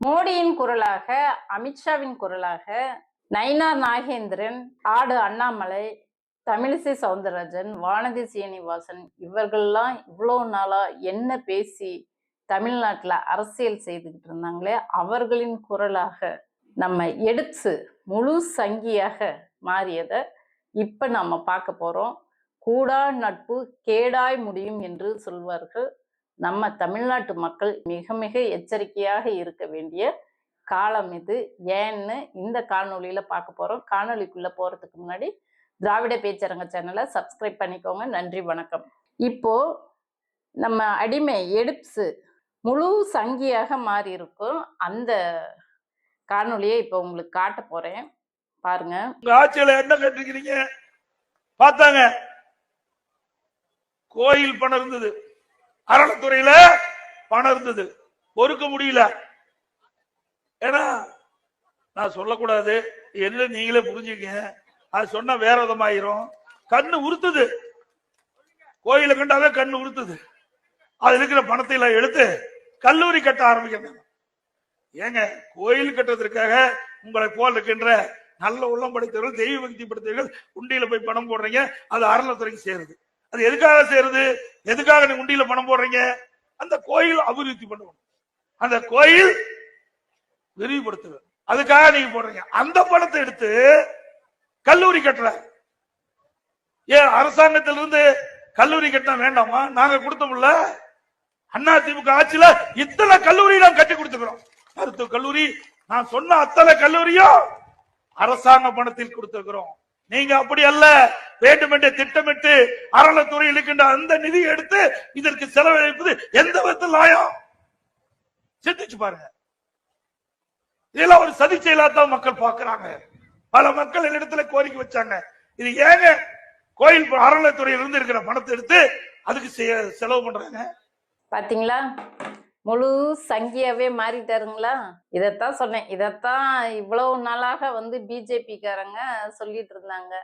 மோடியின் குரலாக அமித்ஷாவின் குரலாக நயினார் நாகேந்திரன் ஆடு அண்ணாமலை தமிழிசை சவுந்தரராஜன் வானதி சீனிவாசன் இவர்கள்லாம் இவ்வளோ நாளா என்ன பேசி தமிழ்நாட்டில் அரசியல் செய்துக்கிட்டு இருந்தாங்களே அவர்களின் குரலாக நம்ம எடுத்து முழு சங்கியாக மாறியதை இப்போ நம்ம பார்க்க போகிறோம் கூடா நட்பு கேடாய் முடியும் என்று சொல்வார்கள் நம்ம தமிழ்நாட்டு மக்கள் மிக மிக எச்சரிக்கையாக இருக்க வேண்டிய காலம் இது. ஏன்னு இந்த காணொலியில் பார்க்க போறோம். காணொளிக்குள்ள போறதுக்கு முன்னாடி திராவிட பேச்சரங்க சேனலை சப்ஸ்கிரைப் பண்ணிக்கோங்க. நன்றி வணக்கம். இப்போ நம்ம அடிமை எடுப்ஸு முழு சங்கியாக மாறி இருக்கும். அந்த காணொலியை இப்போ உங்களுக்கு காட்ட போறேன். பாருங்க. உங்க ஆட்சியில என்ன கேட்டிருக்கிறீங்க பார்த்தாங்க. கோயில் பணம் இருந்தது. அறநிலைத்துறையில பணம் இருந்தது. பொறுக்க முடியல. ஏன்னா நான் சொல்லக்கூடாது. என்ன நீங்களே புரிஞ்சுக்கங்க. அது சொன்னா வேற விதமாயிரும். கண்ணு உறுத்துது. கோயில கண்டாவே கண்ணு உறுத்துது. அது இருக்கிற பணத்தை எல்லாம் எடுத்து கல்லூரி கட்ட ஆரம்பிக்கிறாங்க ஏங்க கோயில் கட்டுறதுக்காக உங்களை போல் இருக்கின்ற நல்ல உள்ளம் படைத்தவர்கள் தெய்வ பக்தி படைத்தவர்கள் உண்டியில போய் பணம் போடுறீங்க. அது அறநிலைத்துறைக்கு சேருது. அது எதுக்காக செய்யறது எதுக்காக நீ உண்டியில பணம் போடுறீங்க? அந்த கோயில் அபிவிருத்தி பண்ணுவோம் அந்த கோயில் விரிவுபடுத்துது அதுக்காக நீங்க போடுறீங்க. அந்த பணத்தை எடுத்து கல்லூரி கட்டல ஏன் அரசாங்கத்திலிருந்து கல்லூரி கட்டினா வேண்டாமா? நாங்க கொடுத்தோம்ல அண்ணா திமுக ஆட்சியில இத்தனை கல்லூரி நாம் கட்டி கொடுத்துக்கிறோம். மருத்துவ கல்லூரி நான் சொன்ன அத்தனை கல்லூரியும் அரசாங்க பணத்தில் கொடுத்திருக்கிறோம். நீங்க அப்படி அல்ல. வேண்டுமென்றே திட்டமிட்டு அறநிலைத்துறை இருக்கின்ற அந்த நிதியை எடுத்து இதற்கு செலவழிப்பது எந்த விதத்தில் நியாயம்? சிந்திச்சு பாருங்க. இதெல்லாம் ஒரு சதி செயலாத்தான் மக்கள் பாக்குறாங்க பல மக்கள் என்னிடத்துல கோரிக்கை வச்சாங்க. இது ஏங்க கோயில் அறநிலைத்துறையில் இருந்து இருக்கிற பணத்தை எடுத்து அதுக்கு செ- செலவு பண்றாங்க? பாத்தீங்களா? முழு சங்கியாவே மாறிட்டாருங்களா? இதைத்தான் சொன்னேன். இதைத்தான் இவ்வளவு நாளாக வந்து பிஜேபிக்காரங்க சொல்லிட்டு இருந்தாங்க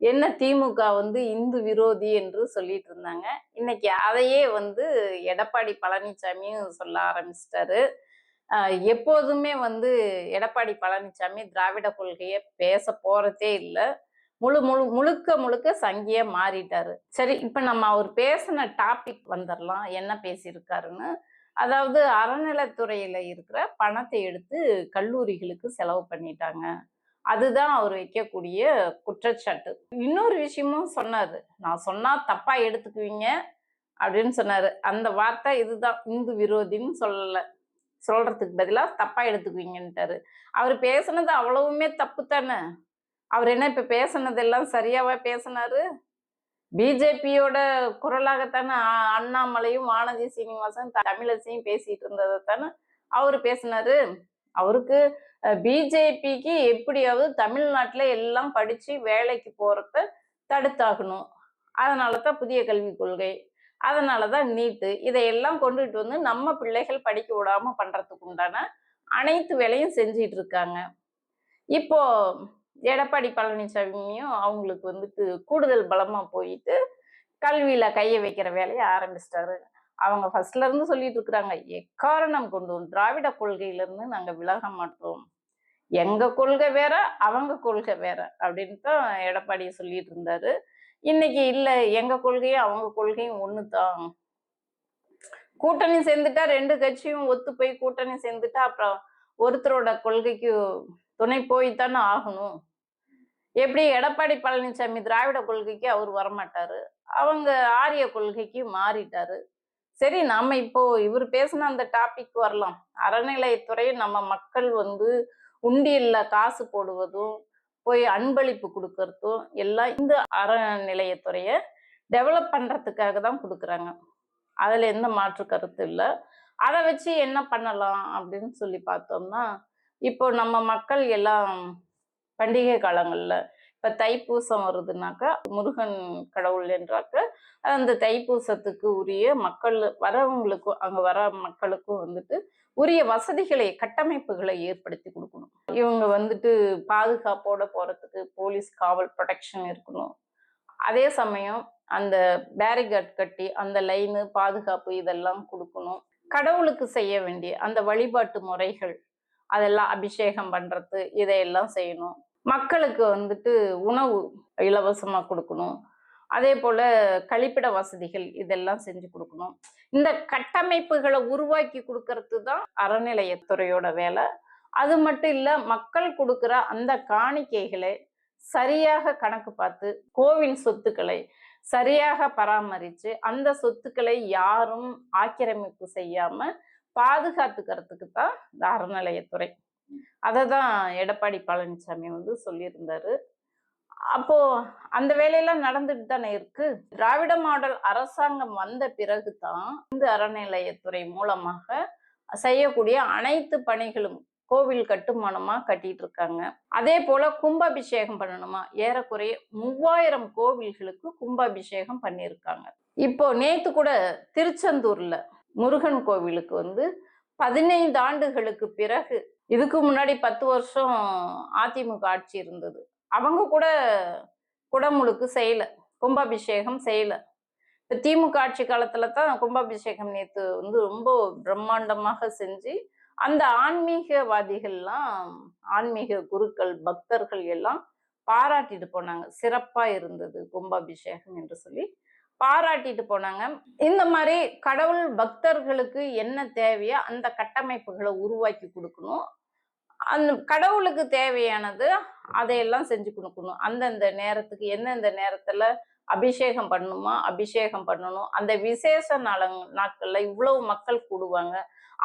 என்ன திமுக வந்து இந்து விரோதி என்று சொல்லிட்டு இருந்தாங்க இன்னைக்கு அதையே வந்து எடப்பாடி பழனிசாமியும் சொல்ல ஆரம்பிச்சிட்டாரு. எப்போதுமே வந்து எடப்பாடி பழனிசாமி திராவிட கொள்கையை பேச போறதே இல்லை. முழு முழு முழுக்க முழுக்க சங்கிய மாறிட்டாரு. சரி இப்ப நம்ம அவர் பேசின டாபிக் வந்துடலாம் என்ன பேசியிருக்காருன்னு அதாவது அறநிலத்துறையில் இருக்கிற பணத்தை எடுத்து கல்லூரிகளுக்கு செலவு பண்ணிட்டாங்க. அதுதான் அவர் வைக்கக்கூடிய குற்றச்சாட்டு. இன்னொரு விஷயமும் சொன்னார். நான் சொன்னால் தப்பாக எடுத்துக்குவீங்க அப்படின்னு சொன்னார். அந்த வார்த்தை இதுதான். இந்து விரோதின்னு சொல்லலை. சொல்கிறதுக்கு பதிலாக தப்பாக எடுத்துக்குவீங்கன்ட்டாரு. அவர் பேசுனது அவ்வளவுமே தப்பு தானே? அவர் என்ன இப்போ பேசுனதெல்லாம் சரியாவா பேசினாரு? பிஜேபியோட குரலாகத்தானே அ- அண்ணாமலையும் வானதி சீனிவாசன் தமிழசையும் பேசிட்டு இருந்ததை தானே அவர் பேசினாரு. அவருக்கு பிஜேபிக்கு எப்படியாவது தமிழ்நாட்டில் எல்லாம் படிச்சு வேலைக்கு போறத தடுத்தாகணும். அதனால தான் புதிய கல்விக் கொள்கை அதனால தான் நீட்டு இதையெல்லாம் கொண்டுட்டு வந்து நம்ம பிள்ளைகள் படிக்க விடாம பண்றதுக்கு உண்டான அனைத்து வேலையும் செஞ்சிட்டு இருக்காங்க. இப்போ எடப்பாடி பழனிசாமியும் அவங்களுக்கு வந்துட்டு கூடுதல் பலமாக போயிட்டு கல்வியில் கையை வைக்கிற வேலையை ஆரம்பிச்சிட்டாரு. அவங்க ஃபர்ஸ்ட்ல இருந்து சொல்லிட்டு இருக்கிறாங்க எக்காரணம் கொண்டு திராவிட கொள்கையில இருந்து விலக மாட்டோம். எங்கள் கொள்கை வேற அவங்க கொள்கை வேற அப்படின்னு தான் எடப்பாடி சொல்லிட்டு இருந்தாரு. இன்னைக்கு இல்லை எங்கள் கொள்கையும் அவங்க கொள்கையும் ஒன்று தான் கூட்டணி சேர்ந்துட்டா ரெண்டு கட்சியும் ஒத்து போய் கூட்டணி சேர்ந்துட்டா அப்புறம் ஒருத்தரோட கொள்கைக்கு துணை போய்த்தானே ஆகணும். எப்படி எடப்பாடி பழனிசாமி திராவிட கொள்கைக்கு அவர் வரமாட்டார்? அவங்க ஆரிய கொள்கைக்கு மாறிட்டாரு. சரி நாம இப்போ இவர் பேசின அந்த டாபிக் வரலாம். அறநிலையத்துறை நம்ம மக்கள் வந்து உண்டியல்ல காசு போடுவதும் போய் அன்பளிப்பு கொடுக்கறதும் எல்லாம் இந்த அறநிலையத்துறையை டெவலப் பண்ணுறதுக்காக தான் கொடுக்குறாங்க. அதில் எந்த மாற்று கருத்து இல்லை. அதை வச்சு என்ன பண்ணலாம் அப்படின்னு சொல்லி பார்த்தோம்னா இப்போ நம்ம மக்கள் எல்லாம் பண்டிகை காலங்களில் இப்ப தைப்பூசம் வருதுனாக்கா முருகன் கடவுள் என்றாக்க அந்த தைப்பூசத்துக்கு உரிய மக்கள் வரவங்களுக்கும் அங்க வர மக்களுக்கும் வந்துட்டு உரிய வசதிகளை கட்டமைப்புகளை ஏற்படுத்தி கொடுக்கணும். இவங்க வந்துட்டு பாதுகாப்போட போறதுக்கு போலீஸ் காவல் ப்ரொடெக்ஷன் இருக்கணும். அதே சமயம் அந்த பேரிகார்ட் கட்டி அந்த லைனு பாதுகாப்பு இதெல்லாம் கொடுக்கணும். கடவுளுக்கு செய்ய வேண்டிய அந்த வழிபாட்டு முறைகள் அதெல்லாம் அபிஷேகம் பண்றது இதையெல்லாம் செய்யணும். மக்களுக்கு வந்துட்டு உணவு இலவசமாக கொடுக்கணும். அதே போல் கழிப்பிட வசதிகள் இதெல்லாம் செஞ்சு கொடுக்கணும். இந்த கட்டமைப்புகளை உருவாக்கி கொடுக்கறது தான் அறநிலையத்துறையோட வேலை. அது மட்டும் இல்லை மக்கள் கொடுக்குற அந்த காணிக்கைகளை சரியாக கணக்கு பார்த்து கோவில் சொத்துக்களை சரியாக பராமரித்து அந்த சொத்துக்களை யாரும் ஆக்கிரமிப்பு செய்யாமல் பாதுகாத்துக்கிறதுக்கு தான் இந்த அறநிலையத்துறை. அதை தான் எடப்பாடி பழனிசாமி வந்து சொல்லியிருந்தாரு. அப்போ அந்த வேலையெல்லாம் நடந்துட்டு தானே இருக்கு? திராவிட மாடல் அரசாங்கம் வந்த பிறகு தான் இந்த அறநிலையத்துறை மூலமாக செய்யக்கூடிய அனைத்து பணிகளும் கோவில் கட்டுமானமா கட்டிட்டு இருக்காங்க. அதே போல கும்பாபிஷேகம் பண்ணணுமா? ஏறக்குறைய மூவாயிரம் கோவில்களுக்கு கும்பாபிஷேகம் பண்ணியிருக்காங்க. இப்போ நேத்து கூட திருச்செந்தூர்ல முருகன் கோவிலுக்கு வந்து பதினைந்து ஆண்டுகளுக்கு பிறகு இதுக்கு முன்னாடி பத்து வருஷம் அதிமுக ஆட்சி இருந்தது. அவங்க கூட குடமுழுக்கு செய்யல. கும்பாபிஷேகம் செய்யல. இப்போ திமுக ஆட்சி காலத்தில் தான் கும்பாபிஷேகம் நேற்று வந்து ரொம்ப பிரம்மாண்டமாக செஞ்சு அந்த ஆன்மீகவாதிகள்லாம் ஆன்மீக குருக்கள் பக்தர்கள் எல்லாம் பாராட்டிட்டு போனாங்க. சிறப்பா இருந்தது கும்பாபிஷேகம் என்று சொல்லி. பாராட்டிட்டு போனாங்க. இந்த மாதிரி கடவுள் பக்தர்களுக்கு என்ன தேவையோ அந்த கட்டமைப்புகளை உருவாக்கி கொடுக்கணும். அந்த கடவுளுக்கு தேவையானது அதையெல்லாம் செஞ்சு கொடுக்கணும். அந்தந்த நேரத்துக்கு எந்தெந்த நேரத்துல அபிஷேகம் பண்ணணுமா அபிஷேகம் பண்ணணும். அந்த விசேஷ நாள நாட்கள்ல இவ்வளவு மக்கள் கூடுவாங்க.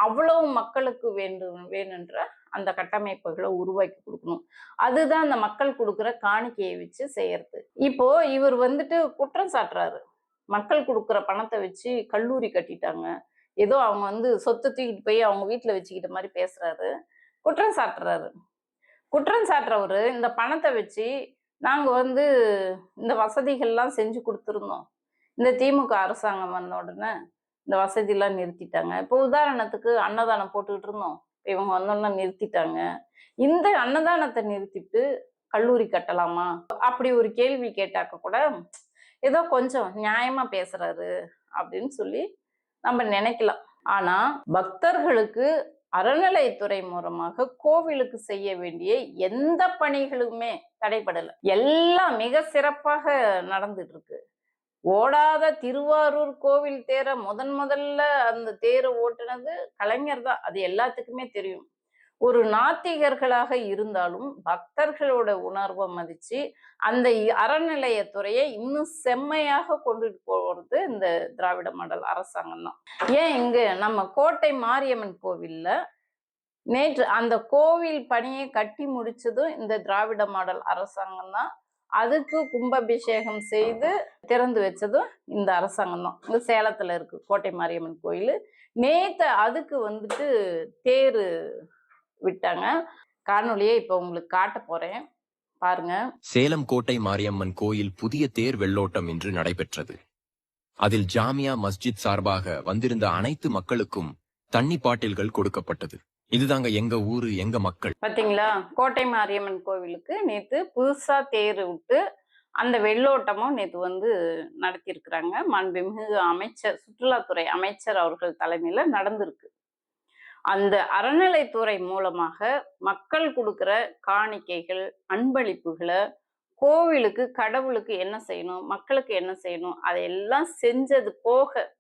அவ்வளவு மக்களுக்கு வேண்டும் வேணுன்ற அந்த கட்டமைப்புகளை உருவாக்கி கொடுக்கணும். அதுதான் அந்த மக்கள் கொடுக்குற காணிக்கையை வச்சு செய்யறது. இப்போ இவர் வந்துட்டு குற்றம் சாட்டுறாரு. மக்கள் கொடுக்குற பணத்தை வச்சு கல்லூரி கட்டிட்டாங்க. ஏதோ அவங்க வந்து சொத்தை தூக்கிட்டு போய் அவங்க வீட்டில் வச்சுக்கிட்ட மாதிரி பேசுறாரு. குற்றம் சாட்டுறாரு. குற்றம் சாட்டுறவரு இந்த பணத்தை வச்சு நாங்க வந்து இந்த வசதிகள்லாம் செஞ்சு கொடுத்துருந்தோம். இந்த திமுக அரசாங்கம் வந்த உடனே இந்த வசதியெல்லாம் நிறுத்திட்டாங்க. இப்போ உதாரணத்துக்கு அன்னதானம் போட்டுக்கிட்டு இருந்தோம். இப்போ இவங்க வந்தோடனே நிறுத்திட்டாங்க. இந்த அன்னதானத்தை நிறுத்திட்டு கல்லூரி கட்டலாமா? அப்படி ஒரு கேள்வி கேட்டாக்க கூட ஏதோ கொஞ்சம் நியாயமா பேசுறாரு அப்படின்னு சொல்லி நம்ம நினைக்கலாம். ஆனா பக்தர்களுக்கு அறநிலைத்துறை மூலமாக கோவிலுக்கு செய்ய வேண்டிய எந்த பணிகளுமே தடைபடல. எல்லாம் மிக சிறப்பாக நடந்துட்டு இருக்கு. ஓடாத திருவாரூர் கோவில் தேரை முதன் முதல்ல அந்த தேரை ஓட்டுனது கலைஞர் தான். அது எல்லாத்துக்குமே தெரியும். ஒரு நாத்திகர்களாக இருந்தாலும் பக்தர்களோட உணர்வை மதிச்சு அந்த அறநிலையத்துறையை இன்னும் செம்மையாக கொண்டுட்டு போகிறது இந்த திராவிட மாடல் அரசாங்கம் தான். ஏன் இங்கே நம்ம கோட்டை மாரியம்மன் கோவில்ல நேற்று அந்த கோவில் பணியை கட்டி முடிச்சதும் இந்த திராவிட மாடல் அரசாங்கம் தான். அதுக்கு கும்பாபிஷேகம் செய்து திறந்து வச்சதும் இந்த அரசாங்கம் தான். இந்த சேலத்தில் இருக்கு கோட்டை மாரியம்மன் கோயில். நேற்று அதுக்கு வந்துட்டு தேர் விட்டாங்க. காணொளியை இப்போ உங்களுக்கு காட்ட போறேன். பாருங்க. சேலம் கோட்டை மாரியம்மன் கோயில் புதிய தேர் வெள்ளோட்டம் இன்று நடைபெற்றது. அதில் ஜாமியா மஸ்ஜித் சார்பாக வந்திருந்த அனைத்து மக்களுக்கும் தண்ணி பாட்டில்கள் கொடுக்கப்பட்டது. இதுதாங்க எங்க ஊரு எங்க மக்கள். பாத்தீங்களா? கோட்டை மாரியம்மன் கோவிலுக்கு நேத்து புதுசா தேர் விட்டு அந்த வெள்ளோட்டமும் நேத்து வந்து நடத்தியிருக்கிறாங்க. மாண்புமிகு அமைச்சர் சுற்றுலாத்துறை அமைச்சர் அவர்கள் தலைமையில நடந்திருக்கு. அந்த அறநிலைத்துறை மூலமாக மக்கள் கொடுக்குற காணிக்கைகள் அன்பளிப்புகளை கோவிலுக்கு கடவுளுக்கு என்ன செய்யணும் மக்களுக்கு என்ன செய்யணும் அதையெல்லாம் செஞ்சது போக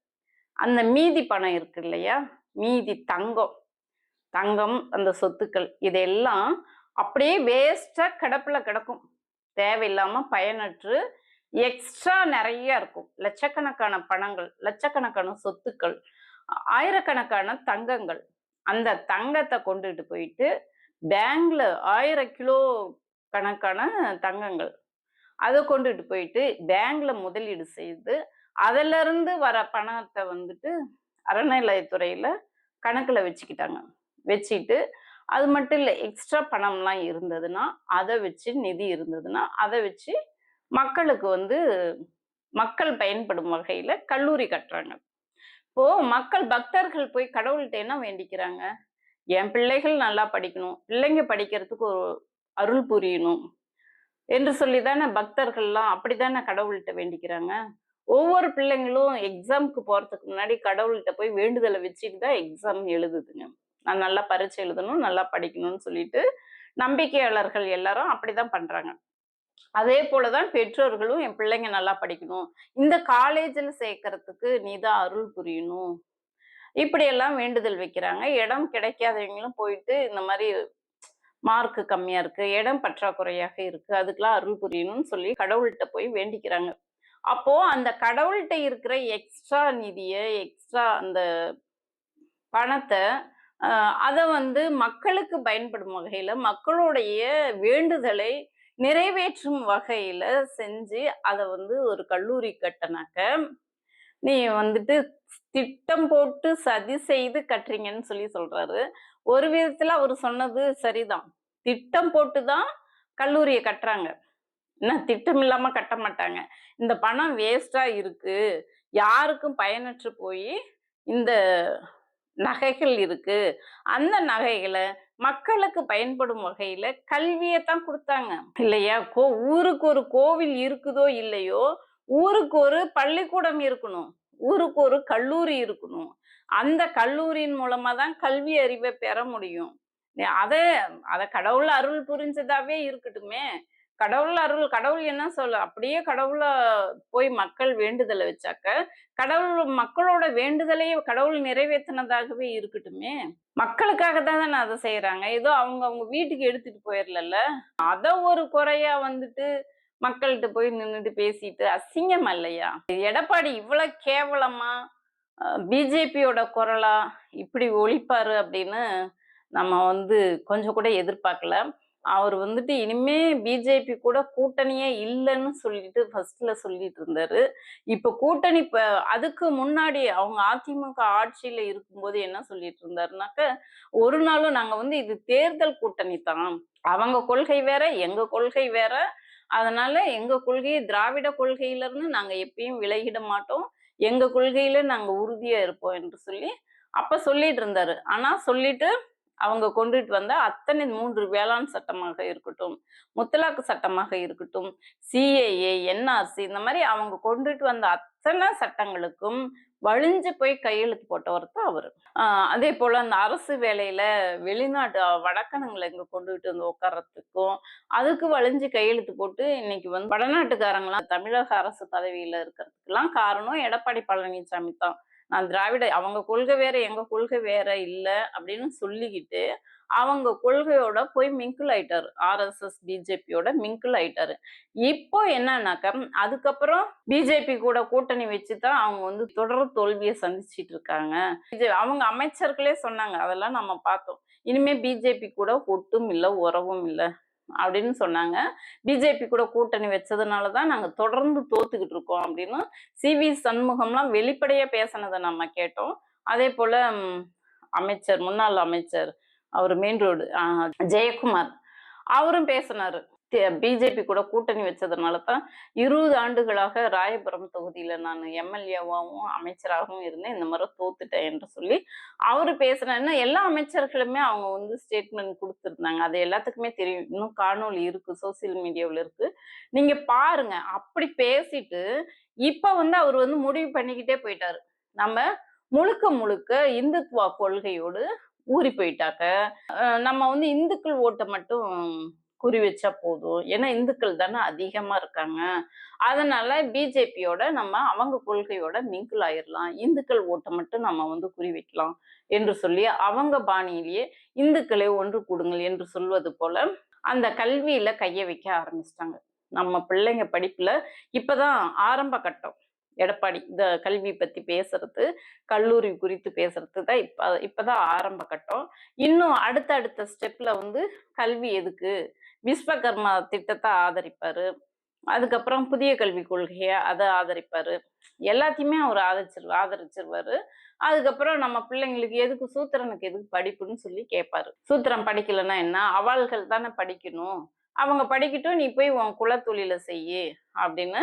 அந்த மீதி பணம் இருக்கு இல்லையா? மீதி தங்கம். தங்கம் அந்த சொத்துக்கள் இதெல்லாம் அப்படியே வேஸ்டா கிடப்புல கிடக்கும். தேவையில்லாம பயனற்று எக்ஸ்ட்ரா நிறைய இருக்கும். லட்சக்கணக்கான பணங்கள் லட்சக்கணக்கான சொத்துக்கள் ஆயிரக்கணக்கான தங்கங்கள். அந்த தங்கத்தை கொண்டுட்டு போயிட்டு பேங்க்ல ஆயிரம் கிலோ கணக்கான தங்கங்கள். அதை கொண்டுட்டு போயிட்டு பேங்க்ல முதலீடு செய்து அதுல இருந்து வர பணத்தை வந்துட்டு அறநிலையத்துறையில கணக்குல வச்சுக்கிட்டாங்க. வச்சுட்டு அது மட்டும் இல்லை எக்ஸ்ட்ரா பணம்லாம் இருந்ததுன்னா அதை வச்சு நிதி இருந்ததுன்னா அதை வச்சு மக்களுக்கு வந்து மக்கள் பயன்படும் வகையில கல்லூரி கட்டுறாங்க. இப்போ மக்கள் பக்தர்கள் போய் கடவுள்கிட்ட என்ன வேண்டிக்கிறாங்க? என் பிள்ளைகள் நல்லா படிக்கணும். பிள்ளைங்க படிக்கிறதுக்கு ஒரு அருள் புரியணும் என்று சொல்லி தானே பக்தர்கள்லாம் அப்படித்தானே கடவுள்கிட்ட வேண்டிக்கிறாங்க? ஒவ்வொரு பிள்ளைங்களும் எக்ஸாம்க்கு போறதுக்கு முன்னாடி கடவுள்கிட்ட போய் வேண்டுதலை வச்சுட்டு தான் எக்ஸாம் எழுதுதுங்க. நான் நல்லா பரீட்சை எழுதணும் நல்லா படிக்கணும்னு சொல்லிட்டு நம்பிக்கையாளர்கள் எல்லாரும் அப்படிதான் பண்றாங்க. அதே போலதான் பெற்றோர்களும் என் பிள்ளைங்க நல்லா படிக்கணும். இந்த காலேஜில் சேர்க்கறதுக்கு நீ தான் அருள் புரியணும். இப்படியெல்லாம் வேண்டுதல் வைக்கிறாங்க. இடம் கிடைக்காதவங்களும் போயிட்டு இந்த மாதிரி மார்க் கம்மியா இருக்கு. இடம் பற்றாக்குறையாக இருக்கு. அதுக்கெல்லாம் அருள் புரியணும்னு சொல்லி கடவுள்கிட்ட போய் வேண்டிக்கிறாங்க. அப்போ அந்த கடவுள்கிட்ட இருக்கிற எக்ஸ்ட்ரா நிதியை எக்ஸ்ட்ரா அந்த பணத்தை அதை வந்து மக்களுக்கு பயன்படும் வகையில மக்களுடைய வேண்டுதலை நிறைவேற்றும் வகையில செஞ்சு அதை வந்து ஒரு கல்லூரி கட்டினாக்க நீ வந்துட்டு திட்டம் போட்டு சதி செய்து கட்டுறீங்கன்னு சொல்லி சொல்றாரு. ஒரு விதத்துல அவர் சொன்னது சரிதான். திட்டம் போட்டு தான் கல்லூரியை கட்டுறாங்க. என்ன திட்டம் இல்லாம கட்ட மாட்டாங்க. இந்த பணம் வேஸ்டா இருக்கு. யாருக்கும் பயனற்று போய் இந்த நகைகள் இருக்கு. அந்த நகைகளை மக்களுக்கு பயன்படும் வகையில கல்வியை தான் கொடுத்தாங்க. இல்லையா? கோ ஊருக்கு ஒரு கோவில் இருக்குதோ இல்லையோ ஊருக்கு ஒரு பள்ளிக்கூடம் இருக்கணும். ஊருக்கு ஒரு கல்லூரி இருக்கணும். அந்த கல்லூரியின் மூலமா தான் கல்வி அறிவை பெற முடியும். அதை அதை கடவுள் அருள் புரிஞ்சதாவே இருக்கட்டுமே. கடவுள் அருள் கடவுள் என்ன சொல்ல அப்படியே கடவுள போய் மக்கள் வேண்டுதலை வச்சாக்க கடவுள் மக்களோட வேண்டுதலையே கடவுள் நிறைவேற்றினதாகவே இருக்கட்டுமே. மக்களுக்காக தான் அதை செய்யறாங்க ஏதோ அவங்க அவங்க வீட்டுக்கு எடுத்துட்டு போயிடல அதை ஒரு குறையா வந்துட்டு மக்கள்கிட்ட போய் நின்றுட்டு பேசிட்டு அசிங்கம் இல்லையா? எடப்பாடி இவ்வளவு கேவலமா பிஜேபியோட குரலா இப்படி ஒழிப்பாரு அப்படின்னு நம்ம வந்து கொஞ்சம் கூட எதிர்பார்க்கல. அவர் வந்துட்டு இனிமே பிஜேபி கூட கூட்டணியே இல்லைன்னு சொல்லிட்டு ஃபர்ஸ்ட்ல சொல்லிட்டு இருந்தாரு. இப்ப கூட்டணி இப்ப அதுக்கு முன்னாடி அவங்க அதிமுக ஆட்சியில இருக்கும்போது என்ன சொல்லிட்டு இருந்தாருனாக்க ஒரு நாளும் நாங்க வந்து இது தேர்தல் கூட்டணி தான். அவங்க கொள்கை வேற எங்க கொள்கை வேற. அதனால எங்க கொள்கையை திராவிட கொள்கையில இருந்து நாங்க எப்பயும் விலகிட மாட்டோம். எங்க கொள்கையில நாங்க உறுதியா இருப்போம் என்று சொல்லி அப்ப சொல்லிட்டு இருந்தாரு. ஆனா சொல்லிட்டு அவங்க கொண்டுட்டு வந்த அத்தனை மூன்று வேளாண் சட்டமாக இருக்கட்டும் முத்தலாக்கு சட்டமாக இருக்கட்டும் சிஏஏ என்ஆர்சி இந்த மாதிரி அவங்க கொண்டுட்டு வந்த அத்தனை சட்டங்களுக்கும் வழிஞ்சு போய் கையெழுத்து போட்டவர் தான் அவர். அதே போல் அந்த அரசு வேலையில் வெளிநாட்டு வடக்கணங்களை இங்கே கொண்டுகிட்டு வந்து உட்கார்றதுக்கும் அதுக்கு வழிஞ்சு கையெழுத்து போட்டு இன்னைக்கு வந்து வடநாட்டுக்காரங்களாம் தமிழக அரசு பதவியில் இருக்கிறதுக்கெல்லாம் காரணம் எடப்பாடி பழனிசாமி தான். நான் திராவிட அவங்க கொள்கை வேற எங்க கொள்கை வேற இல்லை அப்படின்னு சொல்லிக்கிட்டு அவங்க கொள்கையோட போய் மிங்கிள் ஆயிட்டாரு. ஆர்எஸ்எஸ் பிஜேபியோட மிங்கிள் ஆயிட்டாரு. இப்போ என்னன்னாக்க அதுக்கப்புறம் பிஜேபி கூட கூட்டணி வச்சுதான் அவங்க வந்து தொடர் தோல்வியை சந்திச்சிட்டு இருக்காங்க. அவங்க அமைச்சர்களே சொன்னாங்க அதெல்லாம் நம்ம பார்த்தோம். இனிமே பிஜேபி கூட ஒட்டும் இல்லை உறவும் இல்லை. அப்படின்னு சொன்னாங்க. பிஜேபி கூட கூட்டணி வச்சதுனால தான் நாங்கள் தொடர்ந்து தோத்துக்கிட்டு இருக்கோம் அப்படின்னு சி வி சண்முகம்லாம் வெளிப்படையாக பேசினதை நம்ம கேட்டோம். அதே போல் அமைச்சர் முன்னாள் அமைச்சர் அவர் மெயின் ரோடு ஜெயக்குமார் அவரும் பேசினாரு. பிஜேபி கூட கூட்டணி வச்சதுனால தான் இருபது ஆண்டுகளாக ராயபுரம் தொகுதியில நான் எம்எல்ஏவாகவும் அமைச்சராகவும் இருந்தேன். இந்த மாதிரி தோத்துட்டேன் என்று சொல்லி அவரு பேசுனேன்னா எல்லா அமைச்சர்களுமே அவங்க வந்து ஸ்டேட்மெண்ட் கொடுத்துருந்தாங்க. அது எல்லாத்துக்குமே தெரியும். இன்னும் காணொலி இருக்கு சோசியல் மீடியாவில் இருக்கு. நீங்க பாருங்க அப்படி பேசிட்டு இப்ப வந்து அவர் வந்து முடிவு பண்ணிக்கிட்டே போயிட்டாரு. நம்ம முழுக்க முழுக்க இந்துத்துவா கொள்கையோடு ஊறி போயிட்டாக்க நம்ம வந்து இந்துக்கள் ஓட்டை மட்டும் குறி வச்சா போதும். ஏன்னா இந்துக்கள் தானே அதிகமா இருக்காங்க. அதனால பிஜேபியோட நம்ம அவங்க கொள்கையோட மிங்கிள் ஆயிடலாம் இந்துக்கள் ஓட்டை மட்டும் நம்ம வந்து குறி வைக்கலாம் என்று சொல்லி அவங்க பாணியிலேயே இந்துக்களை ஒன்று கூடுங்கள் என்று சொல்வது போல அந்த கல்வியில கைய வைக்க ஆரம்பிச்சிட்டாங்க. நம்ம பிள்ளைங்க படிப்புல இப்பதான் ஆரம்ப கட்டம். எடப்பாடி இந்த கல்வி பத்தி பேசுறது கல்லூரி குறித்து பேசுறது தான் இப்ப இப்பதான் ஆரம்ப கட்டம். இன்னும் அடுத்த அடுத்த ஸ்டெப்ல வந்து கல்வி எதுக்கு? விஸ்வகர்மா திட்டத்தை ஆதரிப்பாரு. அதுக்கப்புறம் புதிய கல்விக் கொள்கையை அதை ஆதரிப்பாரு. எல்லாத்தையுமே அவர் ஆதரிச்சிரு ஆதரிச்சிருவாரு. அதுக்கப்புறம் நம்ம பிள்ளைங்களுக்கு எதுக்கு சூத்திரனுக்கு எதுக்கு படிப்புன்னு சொல்லி கேட்பாரு சூத்திரம் படிக்கலைன்னா என்ன? அவள்கள் தானே படிக்கணும். அவங்க படிக்கட்டும் நீ போய் உன் குலத்தொழில செய்யு அப்படின்னு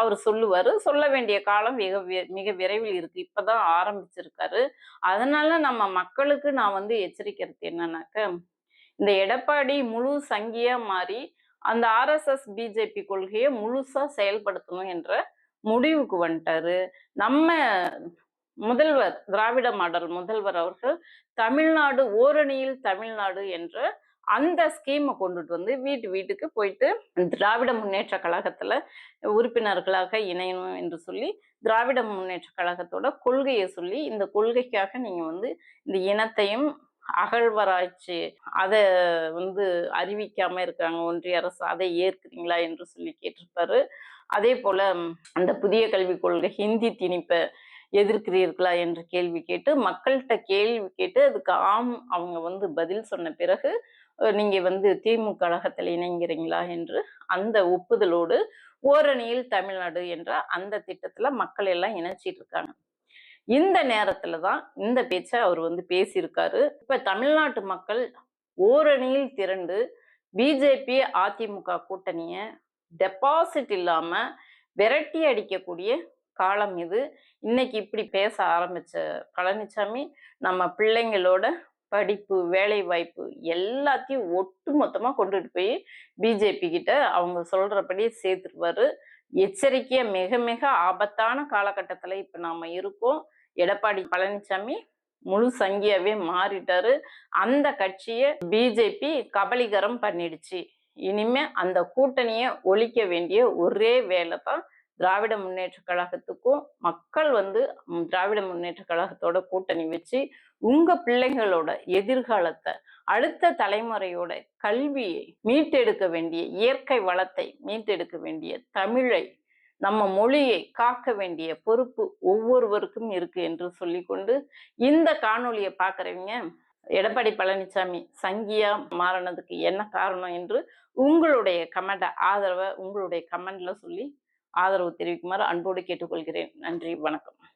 அவர் சொல்லுவார். சொல்ல வேண்டிய காலம் மிக மிக விரைவில் இருக்குது இப்போ தான் ஆரம்பிச்சிருக்காரு. அதனால நம்ம மக்களுக்கு நான் வந்து எச்சரிக்கிறது என்னன்னாக்க இந்த எடப்பாடி முழு சங்கியாக மாறி அந்த ஆர்எஸ்எஸ் பிஜேபி கொள்கையை முழுசாக செயல்படுத்தணும் என்ற முடிவுக்கு வந்துட்டாரு. நம்ம முதல்வர் திராவிட மாடல் முதல்வர் அவர்கள் தமிழ்நாடு ஓரணியில் தமிழ்நாடு என்ற அந்த ஸ்கீமை கொண்டுட்டு வந்து வீட்டு வீட்டுக்கு போயிட்டு திராவிட முன்னேற்ற கழகத்துல உறுப்பினர்களாக இணையணும் என்று சொல்லி திராவிட முன்னேற்ற கழகத்தோட கொள்கையை சொல்லி இந்த கொள்கைக்காக நீங்க வந்து இந்த இனத்தையும் அகழ்வராய்ச்சி அதை வந்து அறிவிக்காம இருக்காங்க. ஒன்றிய அரசு அதை ஏற்கிறீங்களா என்று சொல்லி கேட்டிருப்பாரு. அதே போல அந்த புதிய கல்விக் கொள்கை ஹிந்தி திணிப்பை எதிர்க்கிறீர்களா என்று கேள்வி கேட்டு மக்கள்கிட்ட கேள்வி கேட்டு அதுக்கு ஆம் அவங்க வந்து பதில் சொன்ன பிறகு நீங்கள் வந்து திமுக கழகத்தில் இணைங்கிறீங்களா என்று அந்த ஒப்புதலோடு ஓரணியில் தமிழ்நாடு என்ற அந்த திட்டத்தில் மக்கள் எல்லாம் இணைச்சிட்டு இருக்காங்க. இந்த நேரத்தில் தான் இந்த பேச்சை அவர் வந்து பேசியிருக்காரு. இப்போ தமிழ்நாட்டு மக்கள் ஓரணியில் திரண்டு பிஜேபி அதிமுக கூட்டணியை டெபாசிட் இல்லாமல் விரட்டி அடிக்கக்கூடிய காலம் இது. இன்னைக்கு இப்படி பேச ஆரம்பிச்ச பழனிசாமி நம்ம பிள்ளைங்களோட படிப்பு வேலை வாய்ப்பு எல்லாத்தையும் ஒட்டு மொத்தமாக கொண்டுட்டு போய் பிஜேபி கிட்ட அவங்க சொல்றபடி சேர்த்துருவாரு. எச்சரிக்கையாக மிக மிக ஆபத்தான காலகட்டத்தில் இப்போ நாம இருக்கோம். எடப்பாடி பழனிசாமி முழு சங்கியாவே மாறிட்டாரு. அந்த கட்சியை பிஜேபி கபலீகரம் பண்ணிடுச்சு. இனிமே அந்த கூட்டணியை ஒழிக்க வேண்டிய ஒரே வேலை தான் திராவிட முன்னேற்ற கழகத்துக்கும் மக்கள் வந்து திராவிட முன்னேற்ற கழகத்தோட கூட்டணி வச்சு உங்க பிள்ளைங்களோட எதிர்காலத்தை அடுத்த தலைமுறையோட கல்வியை மீட்டெடுக்க வேண்டிய இயற்கை வளத்தை மீட்டெடுக்க வேண்டிய தமிழை நம்ம மொழியை காக்க வேண்டிய பொறுப்பு ஒவ்வொருவருக்கும் இருக்கு என்று சொல்லிக்கொண்டு இந்த காணொலியை பார்க்குறவங்க எடப்பாடி பழனிசாமி சங்கியா மாறினதுக்கு என்ன காரணம் என்று உங்களுடைய கமெண்ட ஆதரவை உங்களுடைய கமெண்ட்ல சொல்லி ஆதரவு தெரிவிக்குமாறு அன்போடு கேட்டுக்கொள்கிறேன். நன்றி வணக்கம்.